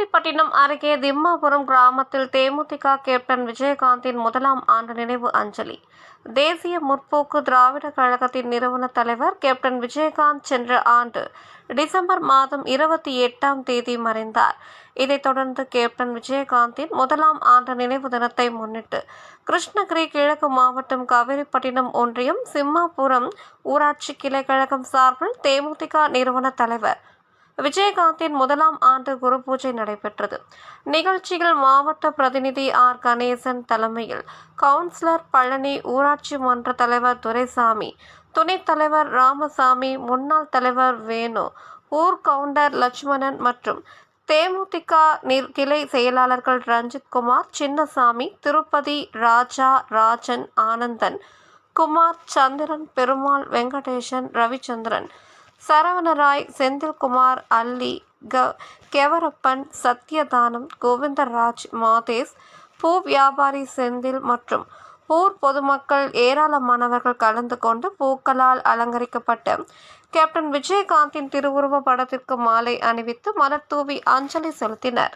காவேரிப்பட்டினம் அருகே திம்மாபுரம் கிராமத்தில் தேமுதிக கேப்டன் விஜயகாந்தின் முதலாம் ஆண்டு நினைவு அஞ்சலி. தேசிய முற்போக்கு திராவிட கழகத்தின் நிறுவன தலைவர் கேப்டன் விஜயகாந்த் சென்ற ஆண்டு டிசம்பர் மாதம் இருபத்தி எட்டாம் தேதி மறைந்தார். இதைத் தொடர்ந்து கேப்டன் விஜயகாந்தின் முதலாம் ஆண்டு நினைவு தினத்தை முன்னிட்டு கிருஷ்ணகிரி கிழக்கு மாவட்டம் காவேரிப்பட்டினம் ஒன்றியம் சிம்மாபுரம் ஊராட்சி கிளை கழகம் சார்பில் தேமுதிக நிறுவன தலைவர் விஜயகாந்தின் முதலாம் ஆண்டு குரு பூஜை நடைபெற்றது. நிகழ்ச்சியில் மாவட்ட பிரதிநிதி ஆர். கணேசன் தலைமையில் கவுன்சிலர் பழனி ஊராட்சி மன்ற தலைவர் துரைசாமி துணைத் தலைவர் ராமசாமி முன்னாள் தலைவர் வேணு ஊர் கவுண்டர் லட்சுமணன் மற்றும் தேமுதிக நிர் கிளை செயலாளர்கள் ரஞ்சித் குமார் சின்னசாமி திருப்பதி ராஜா ராஜன் ஆனந்தன் குமார் சந்திரன் பெருமாள் வெங்கடேசன் ரவிச்சந்திரன் சரவணராய் செந்தில்குமார் அல்லி க கெவரப்பன் சத்யதானம் கோவிந்தராஜ் மாதேஷ் பூ வியாபாரி செந்தில் மற்றும் ஊர் பொதுமக்கள் ஏராளமானவர்கள் கலந்து கொண்டு பூக்களால் அலங்கரிக்கப்பட்ட கேப்டன் விஜயகாந்தின் திருவுருவ படத்திற்கு மாலை அணிவித்து மலர் தூவி அஞ்சலி செலுத்தினர்.